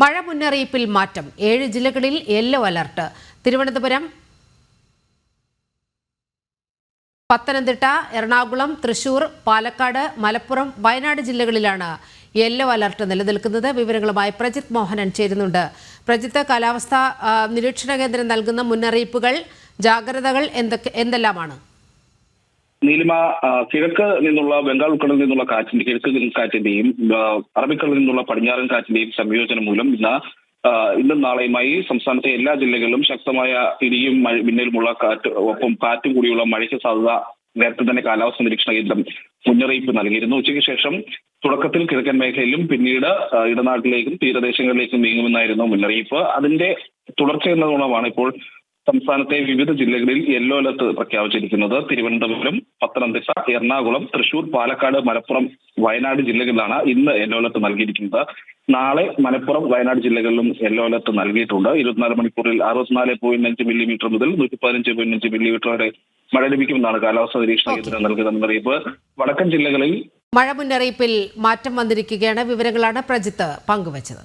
മഴ മുന്നറിയിപ്പിൽ മാറ്റം. ഏഴ് ജില്ലകളിൽ യെല്ലോ അലർട്ട്. തിരുവനന്തപുരം പത്തനംതിട്ട എറണാകുളം തൃശൂർ പാലക്കാട് മലപ്പുറം വയനാട് ജില്ലകളിലാണ് യെല്ലോ അലർട്ട് നിലനിൽക്കുന്നത്. വിവരങ്ങളുമായി പ്രജിത് മോഹനൻ ചേരുന്നുണ്ട്. പ്രജിത്ത് കാലാവസ്ഥാ നിരീക്ഷണ കേന്ദ്രം നൽകുന്ന മുന്നറിയിപ്പുകൾ ജാഗ്രതകൾ എന്തൊക്കെ എന്തെല്ലാമാണ്? നീലിമ കിഴക്ക് നിന്നുള്ള ബംഗാൾ ഉൾക്കടലിൽ നിന്നുള്ള കാറ്റിന്റെ കിഴക്ക് കാറ്റിന്റെയും അറബിക്കടലിൽ നിന്നുള്ള പടിഞ്ഞാറൻ കാറ്റിന്റെയും സംയോജനം മൂലം ഇന്ന് ഇന്നും നാളെയുമായി സംസ്ഥാനത്തെ എല്ലാ ജില്ലകളിലും ശക്തമായ ഇടിയും മിന്നലുമുള്ള കാറ്റ് ഒപ്പം കാറ്റും കൂടിയുള്ള മഴയ്ക്ക് സാധ്യത നേരത്തെ തന്നെ കാലാവസ്ഥ നിരീക്ഷണ കേന്ദ്രം മുന്നറിയിപ്പ് നൽകിയിരുന്നു. ഉച്ചയ്ക്ക് ശേഷം തുടക്കത്തിൽ കിഴക്കൻ മേഖലയിലും പിന്നീട് ഇടനാട്ടിലേക്കും തീരദേശങ്ങളിലേക്കും നീങ്ങുമെന്നായിരുന്നു മുന്നറിയിപ്പ്. അതിന്റെ തുടർച്ച എന്നതോണമാണ് ഇപ്പോൾ സംസ്ഥാനത്തെ വിവിധ ജില്ലകളിൽ യെല്ലോ അലർട്ട് പ്രഖ്യാപിച്ചിരിക്കുന്നത്. തിരുവനന്തപുരം പത്തനംതിട്ട എറണാകുളം തൃശൂർ പാലക്കാട് മലപ്പുറം വയനാട് ജില്ലകളിലാണ് ഇന്ന് യെല്ലോ അലർട്ട് നൽകിയിരിക്കുന്നത്. നാളെ മലപ്പുറം വയനാട് ജില്ലകളിലും യെല്ലോ അലർട്ട് നൽകിയിട്ടുണ്ട്. ഇരുപത്തിനാല് മണിക്കൂറിൽ അറുപത്തിനാല് പോയിന്റ് അഞ്ച് മില്ലിമീറ്റർ മുതൽ നൂറ്റി പതിനഞ്ച് പോയിന്റ് അഞ്ച് മില്ലിമീറ്റർ വരെ മഴ ലഭിക്കുമെന്നാണ് കാലാവസ്ഥാ നിരീക്ഷണ കേന്ദ്രം നൽകുന്ന മുന്നറിയിപ്പ് വടക്കൻ ജില്ലകളിൽ മഴ മുന്നറിയിപ്പിൽ മാറ്റം വന്നിരിക്കുകയാണ്. വിവരങ്ങളാണ് പ്രജിത്ത് പങ്കുവച്ചത്.